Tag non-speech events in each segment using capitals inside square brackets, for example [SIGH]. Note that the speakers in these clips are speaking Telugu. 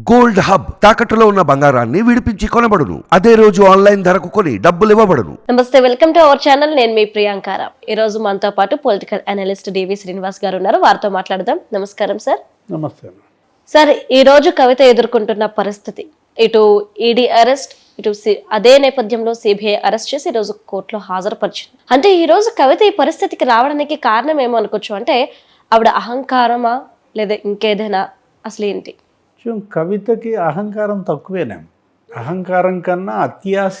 గోల్డ్ హబ్ తాకట్టులో ఉన్న బంగారాన్ని విడిపించి కొనబడును. అదే రోజు ఆన్లైన్ ధరకు కొని డబ్బులు ఇవ్వబడును. నమస్తే వెల్కమ్ టు అవర్ ఛానల్. నేను మీ ప్రియాంకార ఈ రోజు మనతో పాటు పొలిటికల్ అనలిస్ట్ డివి శ్రీనివాస్ గారు ఉన్నారు. వారితో మాట్లాడదాం. నమస్కారం సార్. నమస్తే. సార్ ఈ రోజు కవిత ఎదుర్కొంటున్న పరిస్థితి. ఇటు ఈడీ అరెస్ట్ ఇటు సి- అదే నేపథ్యంలో సిబిఐ అరెస్ట్ చేసి ఈ రోజు కోర్టులో హాజరుపరిచింది. అంటే ఈ రోజు కవిత ఈ పరిస్థితికి రావడానికి కారణం ఏమో అనుకోవచ్చు అంటే ఆవిడ అహంకారమా లేదా ఇంకేదైనా? అసలు ఏంటి కొంచెం కవితకి అహంకారం తక్కువేనేం. అహంకారం కన్నా అత్యాశ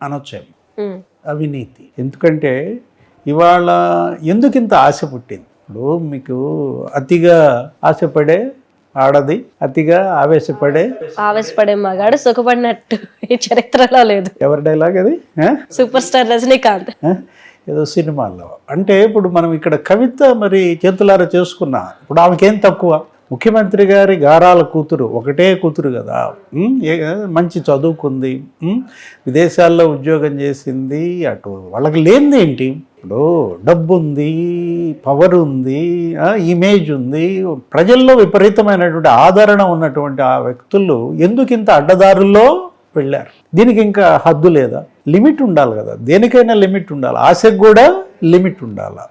అనొచ్చేమో. ఉమ్, అవినీతి. ఎందుకంటే ఇవాళ ఎందుకు ఇంత ఆశ పుట్టింది? ఇప్పుడు మీకు అతిగా ఆశపడే ఆడది అతిగా ఆవేశపడే ఆవేశపడే మగాడు సుఖపడినట్టు ఈ చరిత్రలో లేదు. ఎవరి డైలాగ్ అది? Super star Rajinikanth? ఏదో సినిమాల్లో. అంటే ఇప్పుడు మనం ఇక్కడ కవిత మరి చేతులారా చేసుకున్నా ఇప్పుడు ఆమెకేం తక్కువ? ముఖ్యమంత్రి గారి గారాల కూతురు ఒకటే కూతురు కదా. మంచి చదువుకుంది విదేశాల్లో ఉద్యోగం చేసింది అటు వాళ్ళకి లేనిది ఏంటి? ఇప్పుడు డబ్బు ఉంది పవర్ ఉంది ఇమేజ్ ఉంది. ప్రజల్లో విపరీతమైనటువంటి ఆదరణ ఉన్నటువంటి ఆ వ్యక్తులు ఎందుకు ఇంత అడ్డదారుల్లో వెళ్ళారు? దీనికి ఇంకా హద్దు లేదా? లిమిట్ ఉండాలి కదా. దేనికైనా లిమిట్ ఉండాలి. ఆశకు కూడా లిమిట్ ఉండాలి.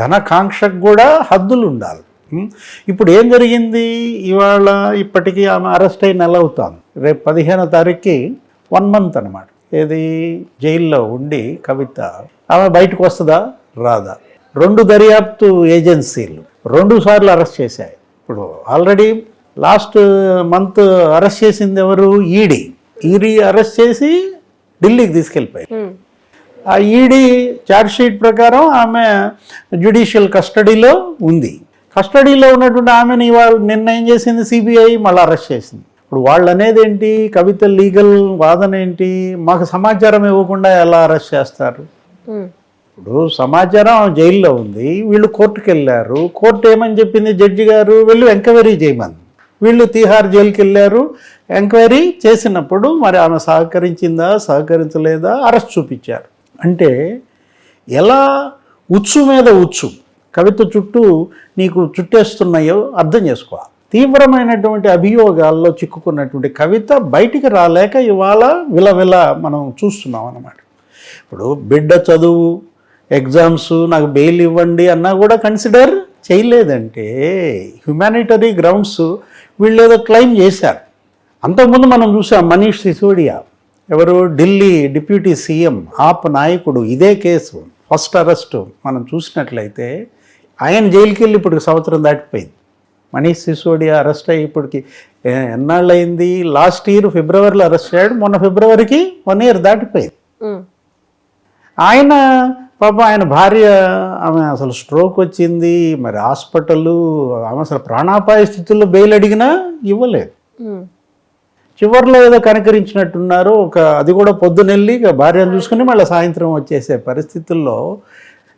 ధనకాంక్షకు కూడా హద్దులు ఉండాలి. ఇప్పుడు ఏం జరిగింది? ఇవాళ ఇప్పటికీ ఆమె అరెస్ట్ అయి నెల అవుతాను రేపు పదిహేనో తారీఖుకి వన్ మంత్ అనమాట ఏది? జైల్లో ఉండి కవిత ఆమె బయటకు వస్తుందా? రాదా. రెండు దర్యాప్తు ఏజెన్సీలు రెండు సార్లు అరెస్ట్ చేశాయి. ఇప్పుడు ఆల్రెడీ లాస్ట్ మంత్ అరెస్ట్ చేసింది ఎవరు? ఈడీ. ఈడీ అరెస్ట్ చేసి ఢిల్లీకి తీసుకెళ్ళిపోయారు. ఉమ్, ఆ ఈడీ ఛార్జ్ షీట్ ప్రకారం ఆమె జ్యుడిషియల్ కస్టడీలో ఉంది. కస్టడీలో ఉన్నటువంటి ఆమెను ఇవాళ నిన్న ఏం చేసింది? సిబిఐ మళ్ళీ అరెస్ట్ చేసింది. ఇప్పుడు వాళ్ళు అనేది ఏంటి? కవిత లీగల్ వాదన ఏంటి? మాకు సమాచారం ఇవ్వకుండా ఎలా అరెస్ట్ చేస్తారు? ఇప్పుడు సమాచారం ఆమె జైల్లో ఉంది. వీళ్ళు కోర్టుకు వెళ్ళారు. కోర్టు ఏమని చెప్పింది? జడ్జి గారు వీళ్ళు ఎంక్వైరీ చేయమని. వీళ్ళు తీహార్ జైలుకి వెళ్ళారు. ఎంక్వైరీ చేసినప్పుడు మరి ఆమె సహకరించిందా సహకరించలేదా? అరెస్ట్ చూపించారు. అంటే ఎలా ఉచ్చు మీద ఉచ్చు. కవిత చుట్టూ నీకు చుట్టేస్తున్నాయో అర్థం చేసుకో. తీవ్రమైనటువంటి అభియోగాల్లో చిక్కుకున్నటువంటి కవిత బయటికి రాలేక ఇవాళ విలవిల మనం చూస్తున్నాం అన్నమాట. ఇప్పుడు బిడ్డ చదువు ఎగ్జామ్స్ నాకు బెయిల్ ఇవ్వండి అన్నా కూడా కన్సిడర్ చేయలేదంటే హ్యుమానిటరీ గ్రౌండ్స్ వీళ్ళు ఏదో క్లెయిమ్ చేశారు. అంతకుముందు మనం చూసాం మనీష్ సిసోడియా ఎవరు ఢిల్లీ డిప్యూటీ సీఎం ఆప్ నాయకుడు ఇదే కేసు ఫస్ట్ అరెస్ట్ మనం చూసినట్లయితే ఆయన జైలుకి వెళ్ళి ఇప్పుడు సంవత్సరం దాటిపోయింది. మనీష్ సిసోడియా అరెస్ట్ అయ్యి ఇప్పటికి ఎన్నాళ్ళు అయింది లాస్ట్ ఇయర్ ఫిబ్రవరిలో అరెస్ట్ అయ్యాడు మొన్న ఫిబ్రవరికి వన్ ఇయర్ దాటిపోయింది. ఆయన పాప ఆయన భార్య ఆమె అసలు స్ట్రోక్ వచ్చింది. మరి హాస్పిటల్ ఆమె అసలు ప్రాణాపాయ స్థితిలో బెయిల్ అడిగినా ఇవ్వలేదు. చివరిలో ఏదో కనికరించినట్టున్నారు. ఒక అది కూడా పొద్దునెళ్ళి భార్యను చూసుకుని మళ్ళీ సాయంత్రం వచ్చేసే పరిస్థితుల్లో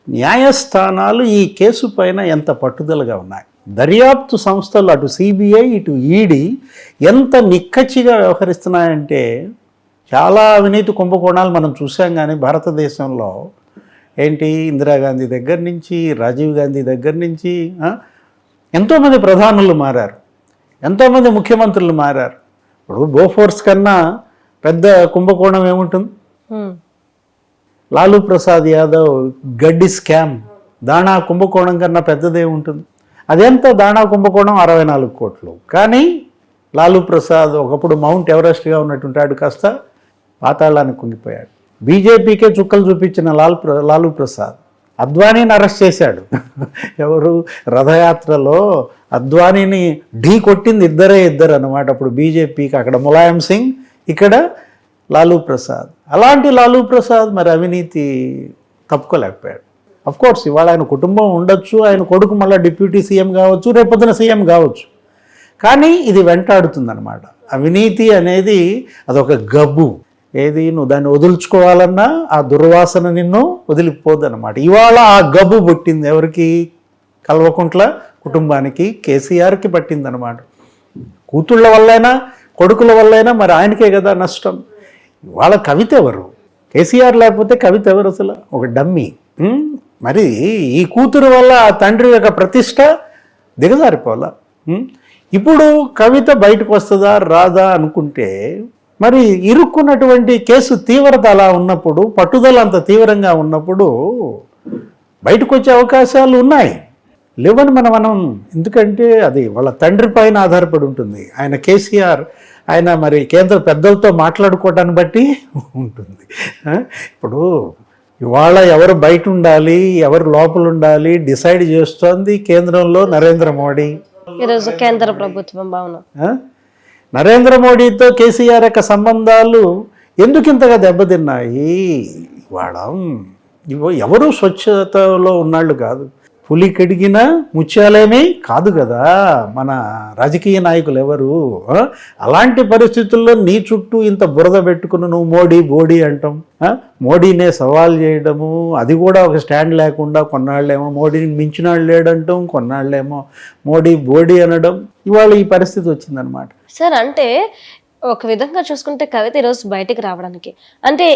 న్యాయస్థానాలు ఈ కేసు పైన ఎంత పట్టుదలగా ఉన్నాయి? దర్యాప్తు సంస్థలు అటు సిబిఐ ఇటు ఈడీ ఎంత నిక్కచ్చిగా వ్యవహరిస్తున్నాయంటే చాలా అవినీతి కుంభకోణాలు మనం చూసాం కానీ భారతదేశంలో ఏంటి? ఇందిరాగాంధీ దగ్గర నుంచి రాజీవ్ గాంధీ దగ్గర నుంచి ఎంతోమంది ప్రధానులు మారారు. ఎంతోమంది ముఖ్యమంత్రులు మారారు. ఇప్పుడు బోఫోర్స్ కన్నా పెద్ద కుంభకోణం ఏముంటుంది? లాలూ ప్రసాద్ యాదవ్ గడ్డి స్కామ్. దాణా కుంభకోణం కన్నా పెద్దదే ఉంటుంది. అదెంత? దాణా కుంభకోణం అరవై నాలుగు కోట్లు. కానీ లాలూ ప్రసాద్ ఒకప్పుడు మౌంట్ ఎవరెస్ట్గా ఉన్నటువంటి కాస్త పాతాళానికి కుంగిపోయాడు. బీజేపీకే చుక్కలు చూపించిన లాల్ ప్ర లాలూ ప్రసాద్ అద్వానీని అరెస్ట్ చేశాడు. ఎవరు? రథయాత్రలో అద్వానీని ఢీ కొట్టింది ఇద్దరే ఇద్దరు అనమాట అప్పుడు బీజేపీకి అక్కడ ములాయం సింగ్ ఇక్కడ లాలూ ప్రసాద్. అలాంటి లాలూ ప్రసాద్ మరి అవినీతి తప్పుకోలేకపోయాడు. అఫ్ కోర్స్ ఇవాళ ఆయన కుటుంబం ఉండొచ్చు ఆయన కొడుకు మళ్ళీ డిప్యూటీ సీఎం కావచ్చు రేపొద్దున సీఎం కావచ్చు. కానీ ఇది వెంటాడుతుందన్నమాట. అవినీతి అనేది అదొక గబ్బు. ఏది? నువ్వు దాన్ని వదులుచుకోవాలన్నా ఆ దుర్వాసన నిన్ను వదిలిపోదన్నమాట. ఇవాళ ఆ గబ్బు పుట్టింది ఎవరికి? కల్వకుంట్ల కుటుంబానికి కేసీఆర్కి పట్టిందనమాట కూతుళ్ళ వల్లైనా కొడుకుల వల్లైనా మరి ఆయనకే కదా నష్టం. వాళ్ళ కవిత ఎవరు? కేసీఆర్ లేకపోతే కవిత ఎవరు అసలు? ఒక డమ్మీ. మరి ఈ కూతురు వల్ల ఆ తండ్రి యొక్క ప్రతిష్ట దిగజారిపోవాలా ఇప్పుడు కవిత బయటకు వస్తుందా రాదా అనుకుంటే మరి ఇరుక్కున్నటువంటి కేసు తీవ్రత అలా ఉన్నప్పుడు పట్టుదల అంత తీవ్రంగా ఉన్నప్పుడు బయటకు వచ్చే అవకాశాలు ఉన్నాయి. లేవని మనం మనం ఎందుకంటే అది వాళ్ళ తండ్రి పైన ఆధారపడి ఉంటుంది. ఆయన కేసీఆర్ ఆయన మరి కేంద్ర పెద్దలతో మాట్లాడుకోవటాన్ని బట్టి ఉంటుంది? ఇప్పుడు ఇవాళ ఎవరు బయట ఉండాలి ఎవరు లోపల ఉండాలి డిసైడ్ చేస్తోంది కేంద్రంలో నరేంద్ర మోడీ. ఈరోజు కేంద్ర ప్రభుత్వం అవును. ఆ? నరేంద్ర మోడీతో కేసీఆర్ యొక్క సంబంధాలు ఎందుకు ఇంతగా దెబ్బతిన్నాయి? ఇవాళ ఇవో ఎవరు స్వచ్ఛతలో ఉన్నాళ్ళు కాదు. పులి కడిగిన ముత్యాలయమే కాదు కదా. మన రాజకీయ నాయకులు ఎవరు? అలాంటి పరిస్థితుల్లో నీ చుట్టూ ఇంత బురద పెట్టుకుని నువ్వు మోడీ బోడీ అంటాం. మోడీనే సవాల్ చేయడము అది కూడా ఒక స్టాండ్ లేకుండా కొన్నాళ్ళేమో మోడీని మించినాళ్ళు లేడంటాం కొన్నాళ్ళేమో మోడీ బోడీ అనడం. ఇవాళ ఈ పరిస్థితి వచ్చిందనమాట సార్ అంటే ఒక విధంగా చూసుకుంటే కవిత ఈరోజు బయటికి రావడానికి. అంటే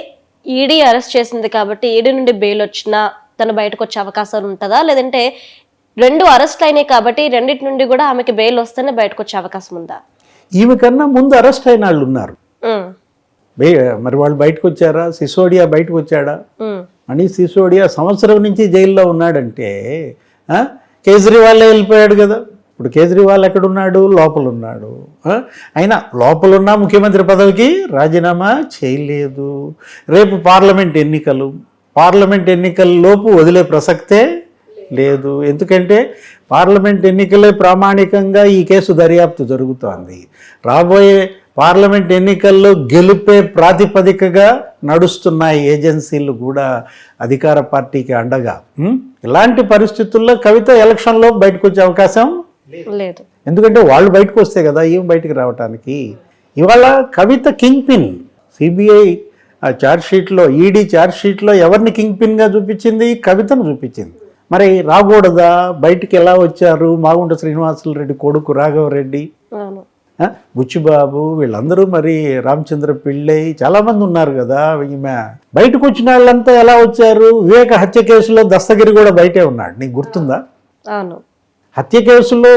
ఈడీ అరెస్ట్ చేసింది కాబట్టి ఈడీ నుండి బెయిల్ వచ్చినా తను బయటకు వచ్చే అవకాశం ఉంటుందా? లేదంటే రెండు అరెస్ట్ అయినాయి కాబట్టి రెండింటి నుండి కూడా ఆమెకి బెయిల్ వస్తేనే బయటకు వచ్చే అవకాశం ఉందా? ఈమె కన్నా ముందు అరెస్ట్ అయిన వాళ్ళు ఉన్నారు. మరి వాళ్ళు బయటకు వచ్చారా సిసోడియా బయటకు వచ్చాడా మనీష్ సిసోడియా సంవత్సరం నుంచి జైల్లో ఉన్నాడంటే ఆ? కేజ్రీవాల్ వెళ్ళిపోయాడు కదా. ఇప్పుడు కేజ్రీవాల్ ఎక్కడున్నాడు? లోపల ఉన్నాడు? అయినా లోపలున్న ముఖ్యమంత్రి పదవికి రాజీనామా చేయలేదు. రేపు పార్లమెంట్ ఎన్నికలు. పార్లమెంట్ ఎన్నికల లోపు వదిలే ప్రసక్తే లేదు. ఎందుకంటే పార్లమెంట్ ఎన్నికలే ప్రామాణికంగా ఈ కేసు దర్యాప్తు జరుగుతోంది. రాబోయే పార్లమెంట్ ఎన్నికల్లో గెలుపే ప్రాతిపదికగా నడుస్తున్నాయి ఏజెన్సీలు కూడా అధికార పార్టీకి అండగా? ఇలాంటి పరిస్థితుల్లో కవిత ఎలక్షన్లో బయటకు వచ్చే అవకాశం లేదు. ఎందుకంటే వాళ్ళు బయటకు వస్తే కదా ఏం బయటికి రావటానికి? ఇవాళ కవిత కింగ్ పిన్ సిబిఐ ఆ షీట్లో ఈడీ షీట్లో ఎవరిని కింగ్ పిన్గా చూపించింది? కవితను చూపించింది. మరి రాకూడదా? బయటికి ఎలా వచ్చారు? మాగుంట శ్రీనివాసులు రెడ్డి కొడుకు రాఘవరెడ్డి. బుచ్చిబాబు వీళ్ళందరూ మరి రామచంద్ర పిళ్ళై చాలామంది ఉన్నారు కదా. ఈమె బయటకు వచ్చిన వాళ్ళంతా ఎలా వచ్చారు? వివేక హత్య కేసులో దస్తగిరి కూడా బయటే ఉన్నాడు. నీకు గుర్తుందా? అవును. హత్య కేసులో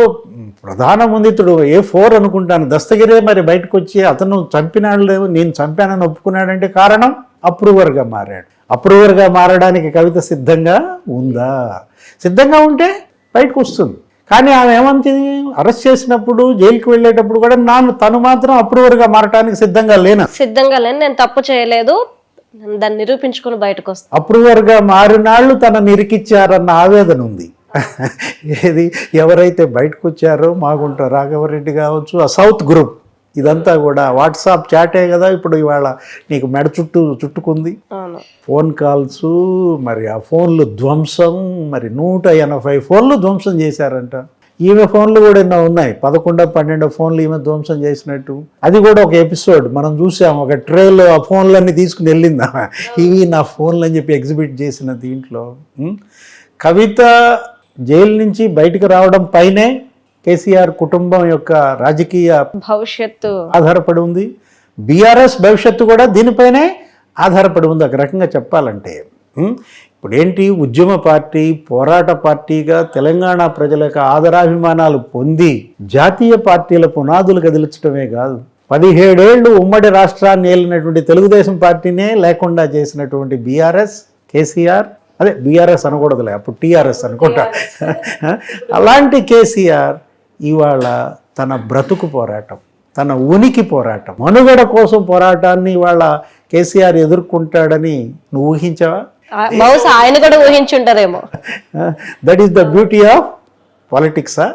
ప్రధాన నిందితుడు ఏ ఫోర్ అనుకుంటాను. దస్తగిరే మరి బయటకు వచ్చి అతను చంపినాడు నేను చంపానని ఒప్పుకున్నాడంటే కారణం అప్రూవర్గా మారాడు. అప్రూవర్గా మారడానికి కవిత సిద్ధంగా ఉందా? సిద్ధంగా ఉంటే బయటకు వస్తుంది కానీ ఆమె ఏమంటుంది అరెస్ట్ చేసినప్పుడు జైలుకి వెళ్ళేటప్పుడు కూడా నాను తను మాత్రం అప్రూవర్గా మారడానికి సిద్ధంగా లేన? సిద్ధంగా లేని నేను తప్పు చేయలేదు దాన్ని నిరూపించుకొని బయటకు వస్తాను అప్రూవర్గా మారినాళ్ళు తన నిరికిచ్చారన్న ఆవేదన ఉంది ఏది? ఎవరైతే బయటకు వచ్చారో మాగుంట రాఘవరెడ్డి కావచ్చు ఆ సౌత్ గ్రూప్. ఇదంతా కూడా వాట్సాప్ చాటే కదా ఇప్పుడు ఇవాళ నీకు మెడ చుట్టూ చుట్టుకుంది. ఫోన్ కాల్స్ మరి ఆ ఫోన్లు ధ్వంసం మరి నూట ఎనభై ఫోన్లు ధ్వంసం చేశారంట. ఈమె ఫోన్లు కూడా ఎన్నో ఉన్నాయి. పదకొండో పన్నెండో ఫోన్లు ఈమె ధ్వంసం చేసినట్టు. అది కూడా ఒక ఎపిసోడ్. మనం చూసాం ఒక ట్రేలో ఆ ఫోన్లన్నీ తీసుకుని వెళ్ళిందా? ఇవి నా ఫోన్లు అని చెప్పి ఎగ్జిబిట్ చేసిన దీంట్లో? కవిత జైలు నుంచి బయటకు రావడం పైనే కేసీఆర్ కుటుంబం యొక్క రాజకీయ భవిష్యత్తు ఆధారపడి ఉంది బీఆర్ఎస్ భవిష్యత్తు కూడా దీనిపైనే ఆధారపడి ఉంది ఒక రకంగా చెప్పాలంటే ఉం? ఇప్పుడు ఏంటి ఉద్యమ పార్టీ పోరాట పార్టీగా తెలంగాణ ప్రజల యొక్క ఆదరాభిమానాలు పొంది జాతీయ పార్టీల పునాదులు కదిలించడమే కాదు పదిహేడేళ్ళు ఉమ్మడి రాష్ట్రాన్ని ఏలినటువంటి తెలుగుదేశం పార్టీనే లేకుండా చేసినటువంటి బీఆర్ఎస్ కేసీఆర్ అదే బీఆర్ఎస్ అనకూడదులే అప్పుడు టీఆర్ఎస్ అనుకుంటా. [LAUGHS] అలాంటి కేసీఆర్ ఇవాళ తన బ్రతుకు పోరాటం తన ఉనికి పోరాటం మనుగడ కోసం పోరాటాన్ని ఇవాళ కేసీఆర్ ఎదుర్కొంటాడని నువ్వు ఊహించావా? బహుశా ఆయన కూడా ఊహించుంటారేమో. That is the beauty of పాలిటిక్సా?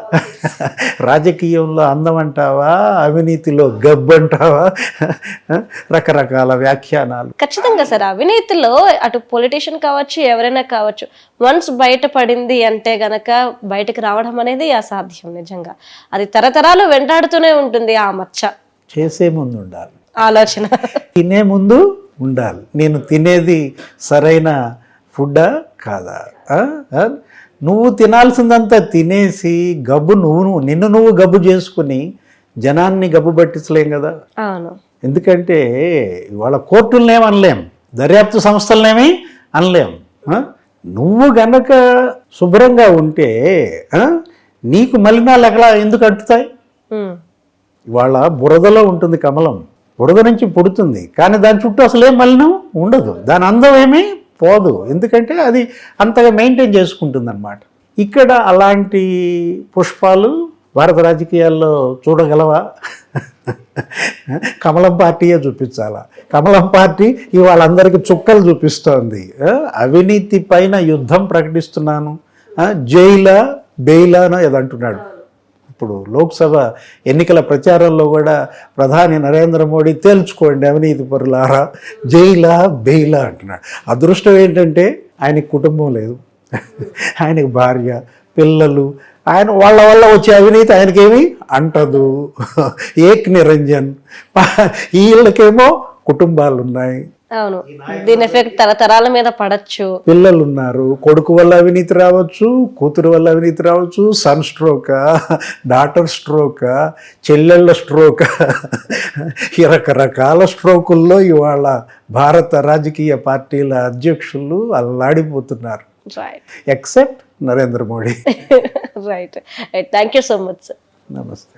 రాజకీయంలో అందం అంటావా? అవినీతిలో గబ్బు అంటావా? రకరకాల వ్యాఖ్యానాలు. ఖచ్చితంగా సార్ అవినీతిలో అటు పొలిటీషియన్ కావచ్చు ఎవరైనా కావచ్చు వన్స్ బయటపడింది అంటే గనక బయటకు రావడం అనేది అసాధ్యం నిజంగా. అది తరతరాలు వెంటాడుతూనే ఉంటుంది ఆ మచ్చ. చేసే ముందు ఉండాలి. ఆలోచన. తినే ముందు ఉండాలి. నేను తినేది సరైన ఫుడ్డా కాదా? నువ్వు తినాల్సిందంతా తినేసి గబ్బు నువ్వు నువ్వు- నిన్ను నువ్వు గబ్బు చేసుకుని జనాన్ని గబ్బు పట్టించలేం కదా? ఎందుకంటే ఇవాళ కోర్టులనేం అనలేం దర్యాప్తు సంస్థలనేమి అనలేం? నువ్వు గనక శుభ్రంగా ఉంటే? నీకు మలినాలు ఎక్కడ ఎందుకు అంటుతాయి. ఇవాళ బురదలో ఉంటుంది కమలం బురద నుంచి పుడుతుంది. కానీ దాని చుట్టూ అసలు ఏం మలినం ఉండదు. దాని అందం ఏమీ? పోదు. ఎందుకంటే అది అంతగా మెయింటైన్ చేసుకుంటుంది అనమాట ఇక్కడ అలాంటి పుష్పాలు భారత రాజకీయాల్లో చూడగలవా? కమలం పార్టీయే చూపించాలా? కమలం పార్టీ ఇవాళ అందరికీ చుక్కలు చూపిస్తోంది. అవినీతి పైన యుద్ధం ప్రకటిస్తున్నాను. జైలా బెయిలానో ఏదంటున్నాడు ఇప్పుడు లోక్సభ ఎన్నికల ప్రచారంలో కూడా ప్రధాని నరేంద్ర మోడీ తేల్చుకోండి అవినీతి పరులారా జైలా బెయిలా అంటున్నాడు. అదృష్టం ఏంటంటే ఆయనకి కుటుంబం లేదు ఆయనకి భార్య పిల్లలు ఆయన వాళ్ళ వల్ల వచ్చే అవినీతి ఆయనకేమి అంటదు. ఏక్ నిరంజన్ వీళ్ళకేమో కుటుంబాలు ఉన్నాయి అవును. దీని ఎఫెక్ట్ తరతరాల మీద పడచ్చు. పిల్లలు ఉన్నారు కొడుకు వల్ల అవినీతి రావచ్చు కూతురు వల్ల అవినీతి రావచ్చు సన్ స్ట్రోక్ డాటర్ స్ట్రోక్ చెల్లెళ్ళ స్ట్రోక్ ఈ రకరకాల స్ట్రోకుల్లో ఇవాళ భారత రాజకీయ పార్టీల అధ్యక్షులు అల్లాడిపోతున్నారు. Right except Narendra Modi. Right thank you so much sir నమస్తే